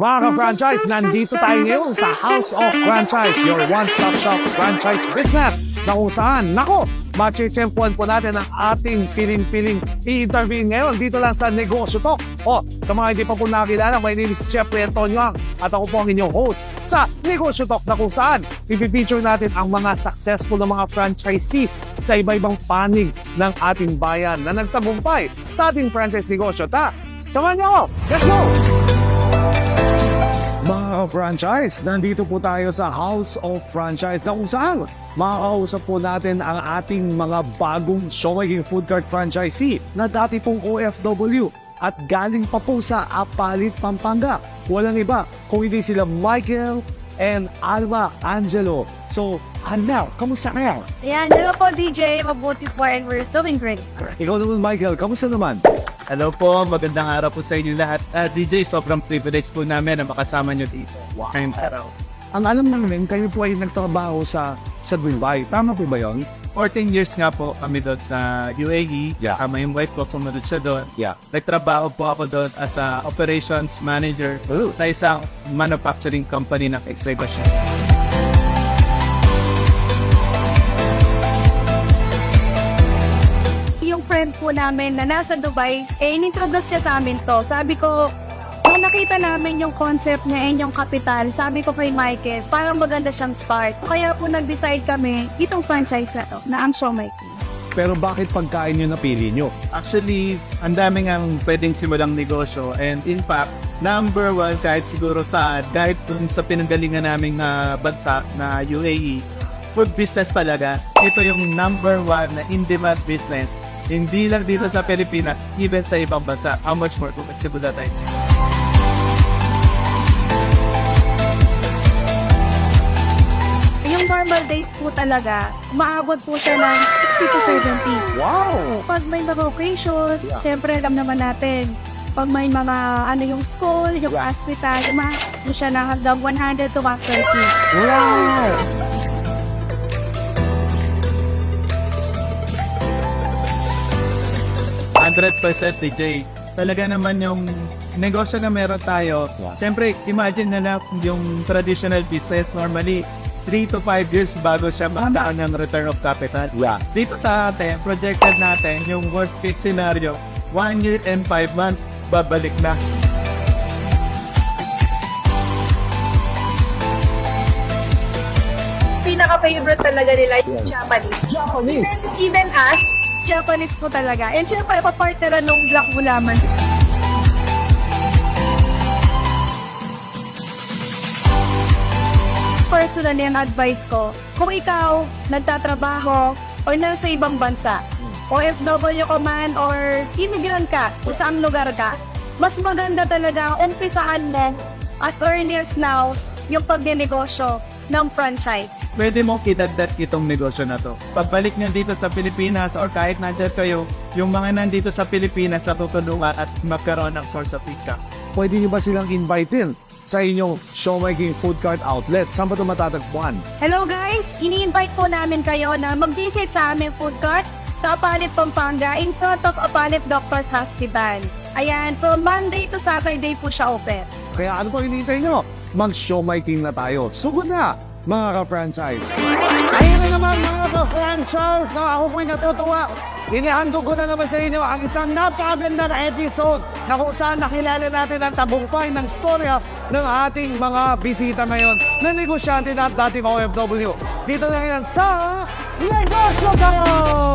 Mga ka-franchise, nandito tayo ngayon sa House of Franchise, your one-stop shop franchise business na kung saan, nako, machichampuan po natin ang ating piling-piling i-intervene ngayon dito lang sa Negosyo Talk. O, sa mga hindi pa po nakilala, my name is Jeffrey Antonio Ang at ako po ang inyong host sa Negosyo Talk na kung saan ipipicture natin ang mga successful na mga franchisees sa iba-ibang panig ng ating bayan na nagtagumpay sa ating franchise negosyo. Ta, samahan niyo ako! Let's go! Mga franchise, nandito po tayo sa House of Franchise na kung saan makakausap po natin ang ating mga bagong showmaking food cart franchisee na dati pong OFW at galing pa po sa Apalit, Pampanga. Walang iba kung hindi sila Michael and Alma Angelo. So, Anel, kamusta kayo? Ayan, hello po DJ, mabuti po and we're doing great. Ikaw naman Michael, kamusta naman? Hello po, magandang araw po sa inyo lahat. Ah, DJ, sobrang privilege po namin na makasama nyo dito. Wow. Ngayong araw. Ang alam namin, kayo po ay nagtrabaho sa sa Dubai. Tama po ba yun? 14 years nga po kami doon sa UAE. Yeah. Kasama yung wife ko, sumunod siya doon. Yeah. Nagtrabaho po ako doon as a operations manager Oh. sa isang manufacturing company ng X-ray po namin na nasa Dubai, eh, inintroduce siya sa amin to. Sabi ko, nung nakita namin yung concept niya and yung capital, sabi ko kay Michael, parang maganda siyang start. Kaya po nag-decide kami, itong franchise na to, na ang Show Mikey. Pero bakit pagkain nyo napili nyo? Actually, ang daming ang pwedeng simulang negosyo and in fact, number one kahit siguro saan, kahit dun sa pinanggalingan naming na bansa na UAE, food business talaga. Ito yung number one na in-demand business. Hindi lang dito sa Pilipinas, even sa ibang bansa. How much more kung magsimula tayo? Yung normal days po talaga, umaabot po siya ng 60 to 70. Wow! Pag may mga occasion, syempre alam naman natin, pag may mga ano yung school, yung hospital, umaabot siya na hanggang 100 to 130. Wow! Hundred percent DJ. Talaga naman yung negosyo na meron tayo. Yeah. Siyempre, imagine na lang yung traditional business normally 3 to 5 years bago siya makadaan ng return of capital. Yeah. Dito sa atin, projected natin yung worst case scenario, 1 year and 5 months, babalik na. Pinaka-favorite talaga nila yung Japanese. Japanese! Even us, Japanese po talaga. And syempre, papartneran nung Black Bulaman. Personally, ang advice ko, kung ikaw nagtatrabaho o nasa ibang bansa, OFW ka man or immigrant ka, kung saan lugar ka, mas maganda talaga umpisahan mo as early as now yung pagnenegosyo ng franchise. Pwede mong idagdag itong negosyo na to. Pagbalik nyo dito sa Pilipinas or kahit nandyan kayo, yung mga nandito sa Pilipinas sa tutulungan at magkaroon ng source of income. Pwede nyo ba silang invitein sa inyong showmaking food cart outlet? Saan ba ito matatagpuan? Hello guys! Ini-invite po namin kayo na mag-visit sa aming food cart sa Apalit, Pampanga in front of Apalit Doctors Hospital. Ayan, from Monday to Saturday po siya open. Kaya ano pa hinihintay nyo? Mag-showmaking na tayo. Sugod na, mga ka-franchise. Ayun na naman mga ka-franchise na ako po'y natutuwa. Inihandog ko na naman sa inyo ang isang napakaganda na episode na kung saan nakilala natin ang tabumpay ng storya ng ating mga bisita ngayon na negosyante na at dating OFW. Dito na yan sa Negosyo Talk!